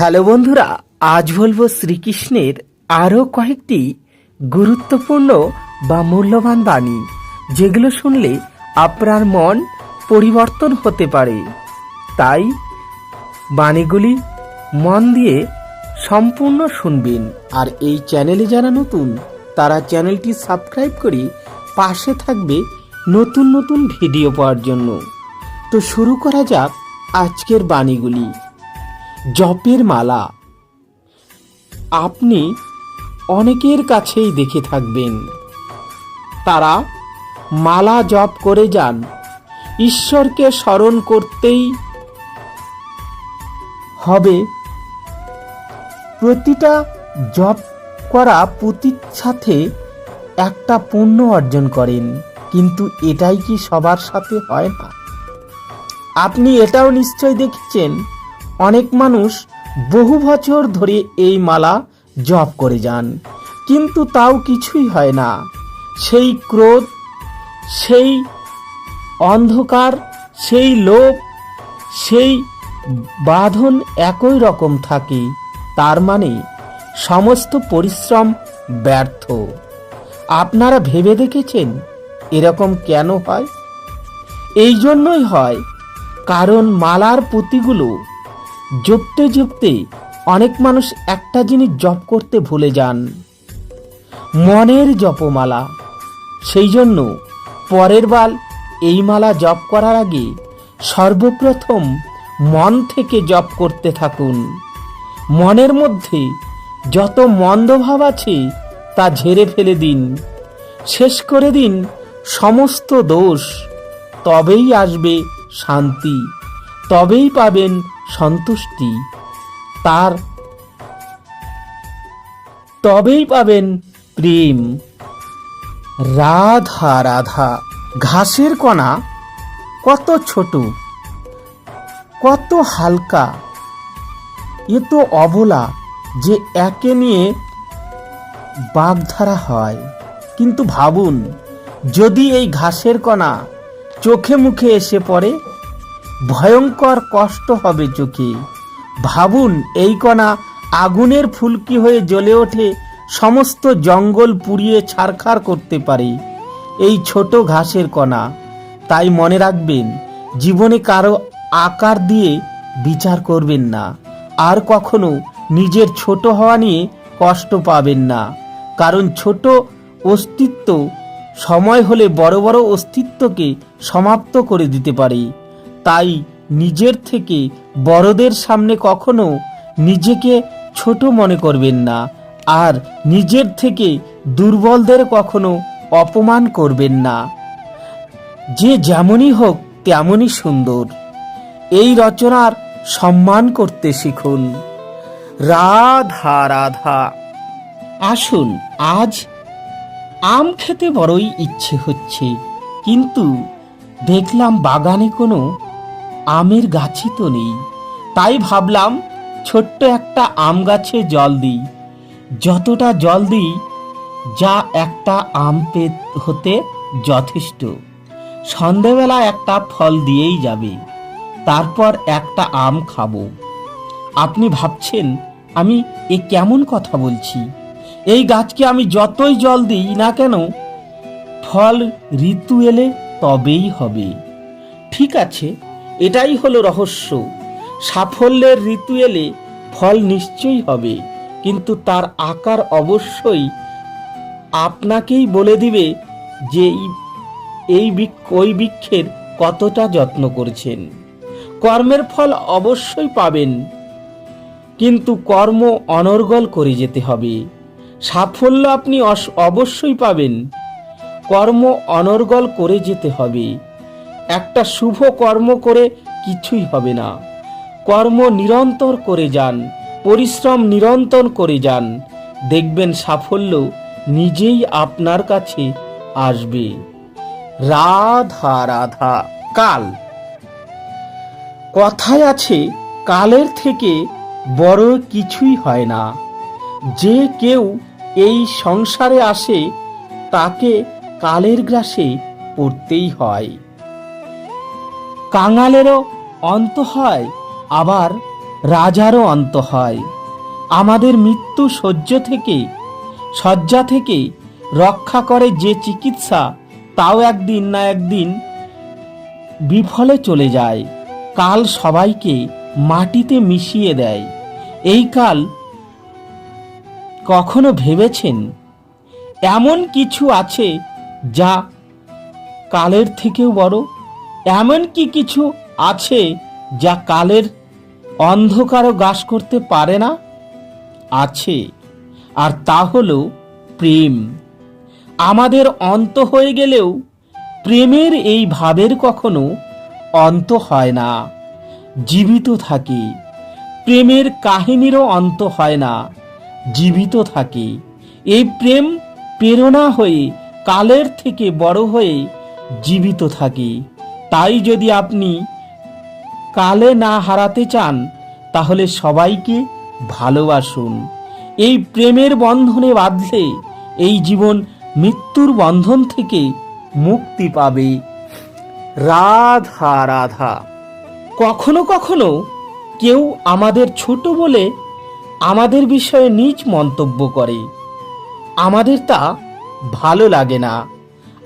Hello বন্ধুরা, আজ বলব শ্রীকৃষ্ণের আরও কয়েকটি গুরুত্বপূর্ণ বা মূল্যবান বাণী, যেগুলো শুনলে আপনার মন পরিবর্তন হতে পারে। তাই বাণীগুলি মন দিয়ে সম্পূর্ণ শুনবেন। আর এই চ্যানেলে যারা নতুন, তারা চ্যানেলটি সাবস্ক্রাইব করে পাশে থাকবে নতুন নতুন ভিডিও পাওয়ার জন্য। তো শুরু করা যাক আজকের বাণীগুলি। জপের মালা। আপনি অনেকের কাছেই দেখে থাকবেন। তারা মালা জপ করে যান। ঈশ্বরকে স্মরণ করতেই হবে। প্রতিটা জপ করা পুঁতির সাথে একটা পুণ্য অর্জন করেন, কিন্তু এটাই কি সবার সাথে হয় না? আপনি এটাও নিশ্চয় দেখেছেন অনেক মানুষ বহু বছর ধরে এই মালা জপ করে যান। কিন্তু তাও কিছুই হয় না। সেই ক্রোধ, সেই অন্ধকার, সেই লোভ, সেই বাঁধন একই রকম থাকে। তার মানে সমস্ত পরিশ্রম ব্যর্থ। আপনারা ভেবে দেখেছেন এরকম কেন হয়? এই জন্যই হয়, কারণ মালার পুঁতিগুলো জপতে জপতে অনেক মানুষ একটা জিনিস জপ করতে ভুলে যান। মনের জপমালা। সেই জন্য পরের বার এই মালা জপ করার আগে সর্বপ্রথম মন থেকে জপ করতে থাকুন। মনের মধ্যে যত মন্দভাব আছে তা ঝেড়ে ফেলে দিন। শেষ করে দিন সমস্ত দোষ। তবেই আসবে শান্তি। তবেই পাবেন সন্তুষ্টি তার। তবেই পাবেন প্রেম। রাধা রাধা, ঘাসের কণা কত ছোট, কত হালকা। এ তো অবলা যে একে নিয়ে বাগধারা হয়। কিন্তু ভাবুন, যদি এই ঘাসের কণা চোখে মুখে এসে পড়ে ভয়ঙ্কর কষ্ট হবে চোখে। ভাবুন, এই কণা আগুনের ফুলকি হয়ে জ্বলে ওঠে, সমস্ত জঙ্গল পুড়িয়ে ছারখার করতে পারে। এই ছোট ঘাসের কণা, তাই মনে রাখবেন, জীবনে কারও আকার দিয়ে বিচার করবেন না। আর কখনো নিজের ছোট হওয়া নিয়ে কষ্ট পাবেন না। কারণ ছোট অস্তিত্ব সময় হলে বড় বড় অস্তিত্বকে সমাপ্ত করে দিতে পারে। তাই নিজের থেকে বড়দের সামনে কখনো নিজেকে ছোট মনে করবেন না আর নিজের থেকে দুর্বলদের কখনো অপমান করবেন না। যে যেমনই হোক তেমনই সুন্দর। এই রচনার সম্মান করতে শিখুন। রাধা রাধা। আসুন, আজ আম খেতে বড়ই ইচ্ছে হচ্ছে, কিন্তু দেখলাম বাগানে কোনো আমের গাছই তো নেই। তাই ভাবলাম ছোট্ট একটা আম গাছে জল দিই। যতটা জল দিই, যা একটা আম হতে যথেষ্ট। সন্ধেবেলা একটা ফল দিয়েই যাবে, তারপর একটা আম খাব। আপনি ভাবছেন, আমি এ কেমন কথা বলছি? এই গাছকে আমি যতই জল দিই না কেন, ফল ঋতু এলে তবেই হবে। ঠিক আছে এটাই হলো রহস্য। সাফল্যের ঋতু এলে ফল নিশ্চয়ই হবে, কিন্তু তার আকার অবশ্যই আপনাকেই বলে দিবে যে এই- ওই বৃক্ষের কতটা যত্ন করেছেন। কর্মের ফল অবশ্যই পাবেন, কিন্তু কর্ম অনর্গল করে যেতে হবে। সাফল্য আপনি অবশ্যই পাবেন, কর্ম অনর্গল করে যেতে হবে। একটা শুভ কর্ম করে কিছুই হবে না। কর্ম নিরন্তর করে যান, পরিশ্রম নিরন্তর করে যান। দেখবেন সাফল্য নিজেই আপনার কাছে আসবে। রাধা রাধা, কাল। কথায় আছে, কালের থেকে বড় কিছুই হয় না। যে কেউ এই সংসারে আসে, তাকে কালের গ্রাসে পড়তেই হয়। কাঙালেরও অন্ত হয়, আবার রাজারও অন্ত হয়। আমাদের মৃত্যু সহ্য থেকে, শয্যা থেকে রক্ষা করে যে চিকিৎসা, তাও একদিন না একদিন বিফলে চলে যায়। কাল সবাইকে মাটিতে মিশিয়ে দেয়। এই কাল কখনো ভেবেছেন? এমন কিছু আছে যা কালের থেকেও বড়? এমন কি কিছু আছে যা কালের অন্ধকারও গ্রাস করতে পারে না? আছে, আর তা হল প্রেম। আমাদের অন্ত হয়ে গেলেও প্রেমের এই ভাবের কখনো অন্ত হয় না, জীবিত থাকে। প্রেমের কাহিনীরও অন্ত হয় না, জীবিত থাকে। এই প্রেম প্রেরণা হয়ে কালের থেকে বড় হয়ে জীবিত থাকে। তাই যদি আপনি কালে না হারাতে চান, তাহলে সবাইকে ভালোবাসুন। এই প্রেমের বন্ধনে বাঁধলে এই জীবন মৃত্যুর বন্ধন থেকে মুক্তি পাবে। রাধা রাধা। কখনো কখনো কেউ আমাদের ছোট বলে আমাদের বিষয়ে নিজ মন্তব্য করে। আমাদের তা ভালো লাগে না।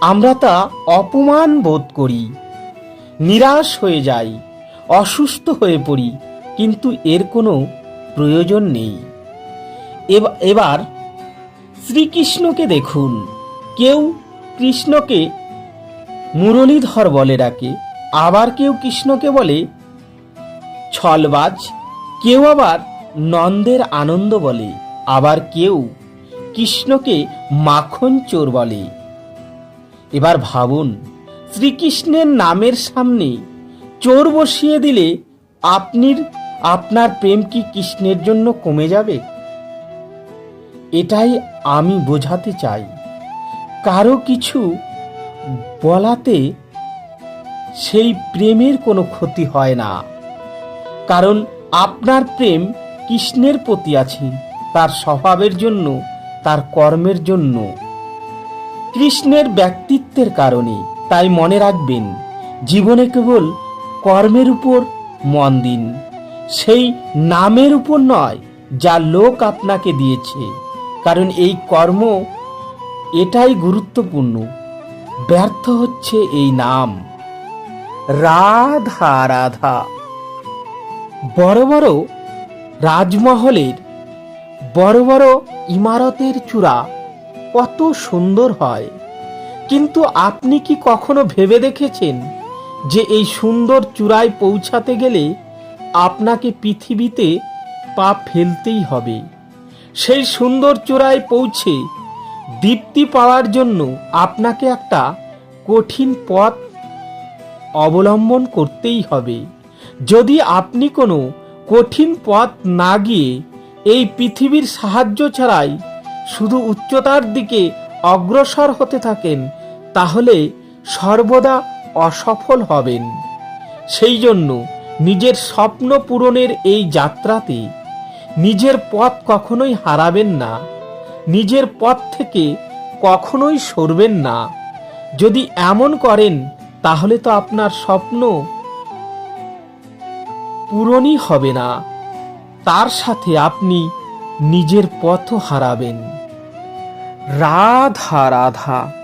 আমরা তা অপমান বোধ করি। নিরাশ হয়ে যাই, অসুস্থ হয়ে পড়ি, কিন্তু এর কোনো প্রয়োজন নেই। এব- এবার শ্রীকৃষ্ণকে দেখুন। কেউ কৃষ্ণকে মুরলীধর বলে ডাকে, আবার কেউ কৃষ্ণকে বলে ছলবাজ, কেউ আবার নন্দের আনন্দ বলে, আবার কেউ কৃষ্ণকে মাখন চোর বলে। এবার ভাবুন শ্রীকৃষ্ণের নামের সামনে চোর বসিয়ে দিলে আপনির, আপনার প্রেম কি কৃষ্ণের জন্য কমে যাবে? এটাই আমি বোঝাতে চাই। কারও কিছু বলাতে সেই প্রেমের কোনো ক্ষতি হয় না। কারণ আপনার প্রেম কৃষ্ণের প্রতি আছে, তার স্বভাবের জন্য, তার কর্মের জন্য। কৃষ্ণের ব্যক্তিত্বের কারণে। তাই মনে রাখবেন, জীবনে কেবল কর্মের উপর মন দিন। সেই নামের উপর নয়, যা লোক আপনাকে দিয়েছে। কারণ এই কর্ম এটাই গুরুত্বপূর্ণ। ব্যর্থ হচ্ছে এই নাম। রাধা রাধা। বড় বড় রাজমহলের, বড় বড় ইমারতের চূড়া কত সুন্দর হয়। কিন্তু আপনি কি কখনো ভেবে দেখেছেন যে এই সুন্দর চূড়ায় পৌঁছাতে গেলে আপনাকে পৃথিবীতে পা ফেলতেই হবে? সেই সুন্দর চূড়ায় পৌঁছে দীপ্তি পাওয়ার জন্য আপনাকে একটা কঠিন পথ অবলম্বন করতেই হবে। যদি আপনি কোনো কঠিন পথ না গিয়ে এই পৃথিবীর সাহায্য ছাড়াই শুধু উচ্চতার দিকে অগ্রসর হতে থাকেন তাহলে সর্বদা অসফল হবেন। সেই জন্য নিজের স্বপ্ন পূরণের এই যাত্রাতে নিজের পথ কখনোই হারাবেন না, নিজের পথ থেকে কখনোই সরবেন না। যদি এমন করেন, তাহলে তো আপনার স্বপ্ন পূরণই হবে না। তার সাথে আপনি নিজের পথও হারাবেন। রাধা রাধা।